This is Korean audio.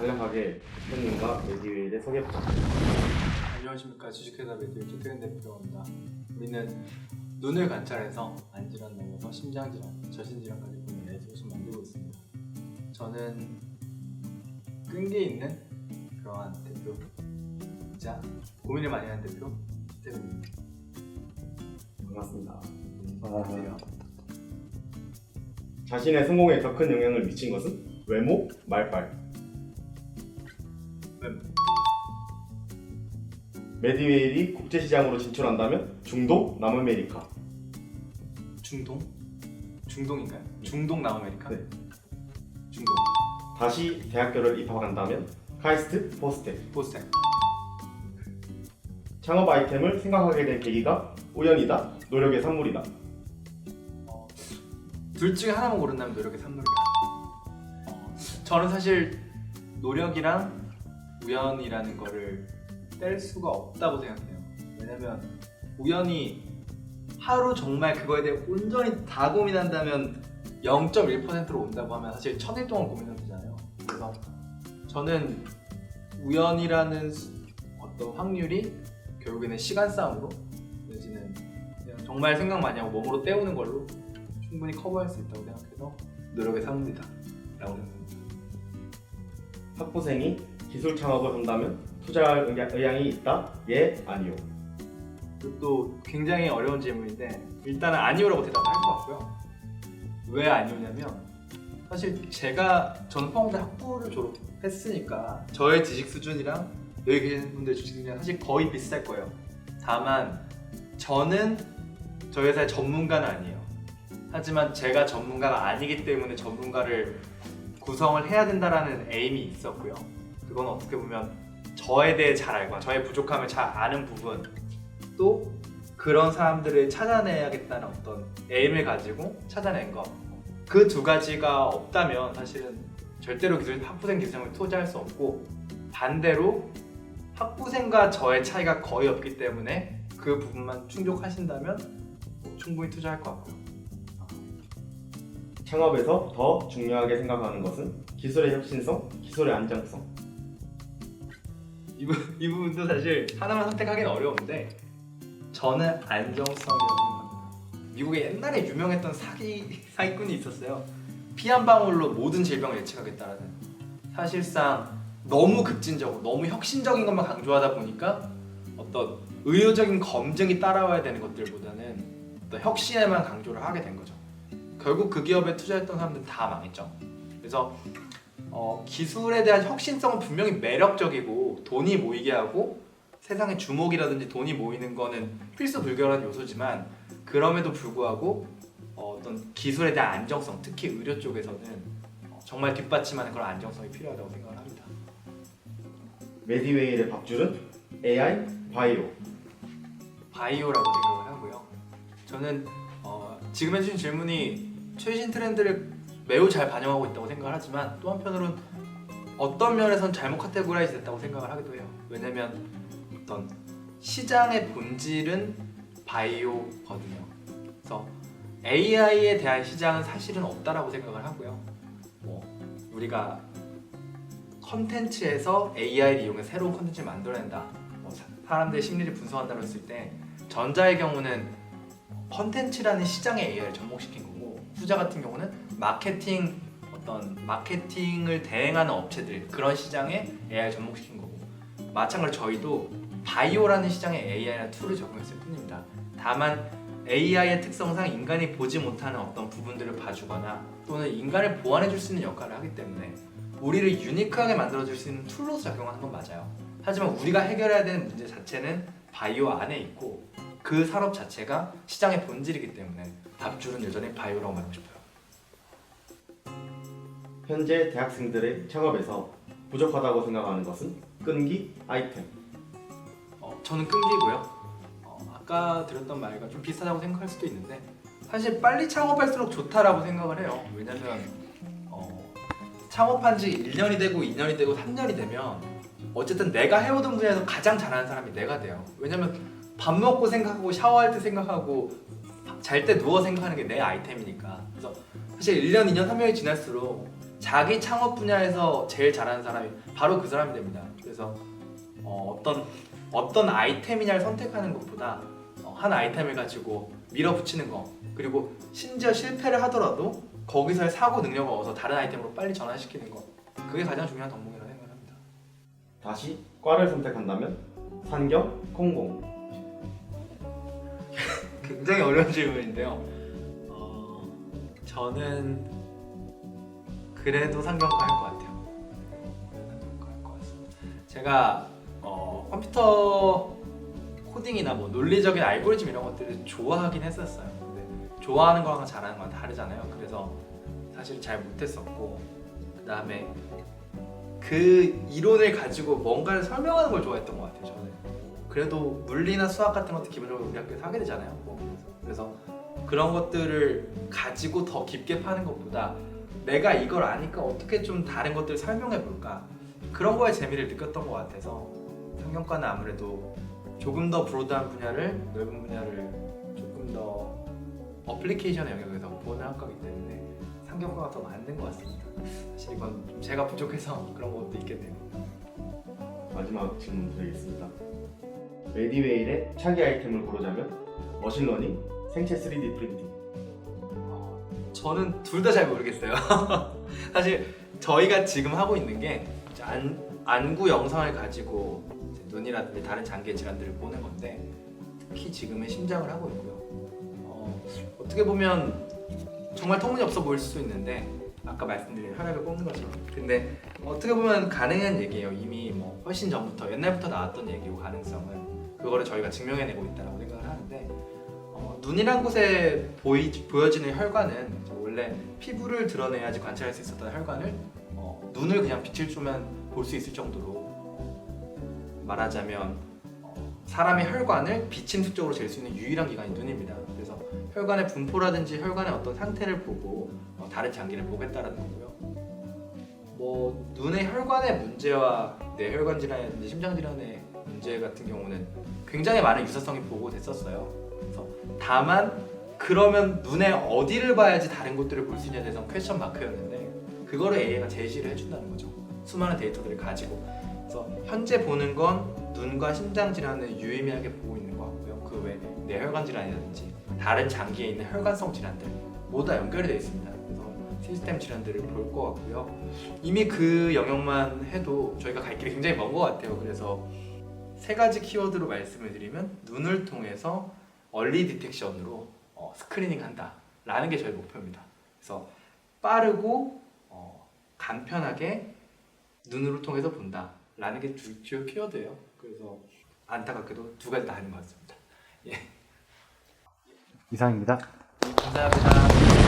간략하게 대표님과 소개해 부탁드립니다. 안녕하십니까 주식회사 매튜 최태근 대표입니다. 우리는 눈을 관찰해서 안질환 넘어서 심장질환, 저신질환까지 보는 레이저를 만들고 있습니다. 저는 끈기 있는 그러한 대표이자 고민을 많이 하는 대표 최태근입니다. 반갑습니다. 안녕하세요. 자신의 성공에 더 큰 영향을 미친 것은 외모, 말빨. 음, 메디웨일이 국제시장으로 진출한다면 중동, 남아메리카. 중동? 중동인가요? 중동 남아메리카? 네. 중동 다시 대학교를 입학한다면 카이스트, 포스텍. 포스텍 창업 아이템을 생각하게 된 계기가 우연이다, 노력의 산물이다. 어, 둘 중에 하나만 고른다면 노력의 산물이다. 어, 저는 사실 노력이랑 우연이라는 거를 뗄 수가 없다고 생각해요. 왜냐면 우연히 하루 정말 그거에 대해 온전히 다 고민한다면 0.1%로 온다고 하면 사실 천일 동안 고민하면 되잖아요. 그래서 저는 우연이라는 수- 어떤 확률이 결국에는 시간 싸움으로 내지는 정말 생각 많이 하고 몸으로 때우는 걸로 충분히 커버할 수 있다고 생각해서 노력의 산물이다 라고 생각합니다 학부생이 기술 창업을 한다면 투자할 의향- 의향이 있다? 예, 아니요. 이것도 굉장히 어려운 질문인데 일단은 아니오라고 대답할 것 같고요 왜 아니오냐면 사실 제가 저는 포항대 학부를 졸업했으니까 저의 지식 수준이랑 여기 계신 분들 지식 수준이랑 사실 거의 비슷할 거예요 다만 저는 저희 회사의 전문가는 아니에요 하지만 제가 전문가가 아니기 때문에 전문가를 구성을 해야 된다라는 에임이 있었고요 그건 어떻게 보면 저에 대해 잘 알고 저의 부족함을 잘 아는 부분 또 그런 사람들을 찾아내야겠다는 어떤 에임을 가지고 찾아낸 것. 그 두 가지가 없다면 사실은 절대로 기술, 학부생 기술형을 투자할 수 없고 반대로 학부생과 저의 차이가 거의 없기 때문에 그 부분만 충족하신다면 뭐 충분히 투자할 것 같고요. 창업에서 더 중요하게 생각하는 것은 기술의 혁신성, 기술의 안정성. 이, 부, 이 부분도 사실 하나만 선택하기는 어려운데 저는 안정성이라고 생각합니다. 미국에 옛날에 유명했던 사기 사기꾼이 있었어요. 피 한 방울로 모든 질병을 예측하겠다라는. 사실상 너무 급진적으로 너무 혁신적인 것만 강조하다 보니까 어떤 의료적인 검증이 따라와야 되는 것들보다는 어떤 혁신에만 강조를 하게 된 거죠. 결국 그 기업에 투자했던 사람들은 다 망했죠. 그래서 어, 기술에 대한 혁신성은 분명히 매력적이고 돈이 모이게 하고 세상에 주목이라든지 돈이 모이는 거는 필수 불결한 요소지만 그럼에도 불구하고 어, 어떤 기술에 대한 안정성, 특히 의료 쪽에서는 어, 정말 뒷받침하는 그런 안정성이 필요하다고 생각을 합니다. 메디웨일의 밥줄은 AI, 바이오. 바이오라고 생각을 하고요. 저는 어, 지금 해주신 질문이 최신 트렌드를 매우 잘 반영하고 있다고 생각을 하지만 또 한편으로는 어떤 면에선 잘못 카테고라이즈 됐다고 생각을 하기도 해요. 왜냐면 어떤 시장의 본질은 바이오거든요. 그래서 AI에 대한 시장은 사실은 없다라고 생각을 하고요. 뭐 우리가 컨텐츠에서 AI를 이용해 새로운 컨텐츠를 만들어낸다. 뭐 사- 사람들의 심리를 분석한다고 했을 때 전자의 경우는 컨텐츠라는 시장에 AI를 접목시킨 거고 후자 같은 경우는 마케팅 어떤 마케팅을 대행하는 업체들 그런 시장에 AI를 접목시킨 거고 마찬가지로 저희도 바이오라는 시장에 AI라는 툴을 적용했을 뿐입니다. 다만 AI의 특성상 인간이 보지 못하는 어떤 부분들을 봐주거나 또는 인간을 보완해줄 수 있는 역할을 하기 때문에 우리를 유니크하게 만들어줄 수 있는 툴로서 작용하는 건 맞아요. 하지만 우리가 해결해야 되는 문제 자체는 바이오 안에 있고 그 산업 자체가 시장의 본질이기 때문에 밥줄은 여전히 바이오라고 말하고 싶어요. 현재 대학생들의 창업에서 부족하다고 생각하는 것은 끈기, 아이템. 어, 저는 끈기고요. 어, 아까 들었던 말과 좀 비슷하다고 생각할 수도 있는데 사실 빨리 창업할수록 좋다라고 생각을 해요. 왜냐면 어, 창업한 지 1년이 되고 2년이 되고 3년이 되면 어쨌든 내가 해오던 분야에서 가장 잘하는 사람이 내가 돼요. 왜냐면 밥 먹고 생각하고 샤워할 때 생각하고 잘 때 누워 생각하는 게 내 아이템이니까. 그래서 사실 1년, 2년, 3년이 지날수록 자기 창업 분야에서 제일 잘하는 사람이 바로 그 사람이 됩니다. 그래서 어, 어떤 어떤 아이템이냐를 선택하는 것보다 어, 한 아이템을 가지고 밀어붙이는 거 그리고 심지어 실패를 하더라도 거기서의 사고 능력을 얻어서 다른 아이템으로 빨리 전환시키는 거 그게 가장 중요한 덕목이라고 생각합니다. 다시 과를 선택한다면 산경, 콩공. 굉장히 어려운 질문인데요. 어, 저는 그래도 상경과 할 것 같아요. 상경과 할 것 같습니다. 제가 어, 컴퓨터 코딩이나 뭐 논리적인 알고리즘 이런 것들을 좋아하긴 했었어요. 근데 좋아하는 거랑 잘하는 건 다르잖아요. 그래서 사실 잘 못했었고 그 다음에 그 이론을 가지고 뭔가를 설명하는 걸 좋아했던 것 같아요. 저는. 그래도 물리나 수학 같은 것도 기본적으로 우리 학교에서 하게 되잖아요. 뭐 그래서 그런 것들을 가지고 더 깊게 파는 것보다 내가 이걸 아니까 어떻게 좀 다른 것들을 설명해 볼까 그런 거에 재미를 느꼈던 것 같아서 상경과는 아무래도 조금 더 브로드한 분야를 넓은 분야를 조금 더 어플리케이션의 영역에서 보는 학과이기 때문에 상경과가 더 맞는 것 같습니다. 사실 이건 좀 제가 부족해서 그런 것도 있겠네요. 마지막 질문 드리겠습니다. 메디웨일의 차기 아이템을 고르자면 머신러닝, 생체 3D 프린팅. 어, 저는 둘 다 잘 모르겠어요. 사실 저희가 지금 하고 있는 게 안, 안구 영상을 가지고 눈이라든지 다른 장기 질환들을 보는 건데 특히 지금은 심장을 하고 있고요. 어, 어떻게 보면 정말 터무니없어 보일 수 있는데 아까 말씀드린 혈액을 뽑는 것처럼 근데 어떻게 보면 가능한 얘기예요. 이미 뭐 훨씬 전부터 옛날부터 나왔던 얘기고 가능성은 그거를 저희가 증명해내고 하는데 어, 눈이란 곳에 보이, 보여지는 혈관은 원래 피부를 드러내야지 관찰할 수 있었던 혈관을 어, 눈을 그냥 빛을 쏘면 볼 수 있을 정도로 말하자면 어, 사람의 혈관을 비침수적으로 잴 수 있는 유일한 기관이 눈입니다. 그래서 혈관의 분포라든지 혈관의 어떤 상태를 보고 어, 다른 장기를 보겠다라는 거고요. 뭐 눈의 혈관의 문제와 뇌혈관 질환이라든지 심장 질환의 문제 같은 경우는 굉장히 많은 유사성이 보고됐었어요. 다만 그러면 눈에 어디를 봐야지 다른 곳들을 볼 수 있냐에 대해서 퀘스천 마크였는데 그거를 AI가 제시를 해준다는 거죠. 수많은 데이터들을 가지고 그래서 현재 보는 건 눈과 심장 질환을 유의미하게 보고 있는 것 같고요. 그 외에 뇌혈관 질환이라든지 다른 장기에 있는 혈관성 질환들 모두 다 연결이 되어 있습니다. 그래서 시스템 질환들을 볼 것 같고요. 이미 그 영역만 해도 저희가 갈 길이 굉장히 먼 것 같아요. 그래서 세 가지 키워드로 말씀을 드리면 눈을 통해서 얼리 디텍션으로 어, 스크리닝 한다라는 게 저희 목표입니다. 그래서 빠르고 어, 간편하게 눈으로 통해서 본다라는 게 주, 주요 키워드예요. 그래서 안타깝게도 두 가지 다 하는 것 같습니다. 이상입니다. 감사합니다.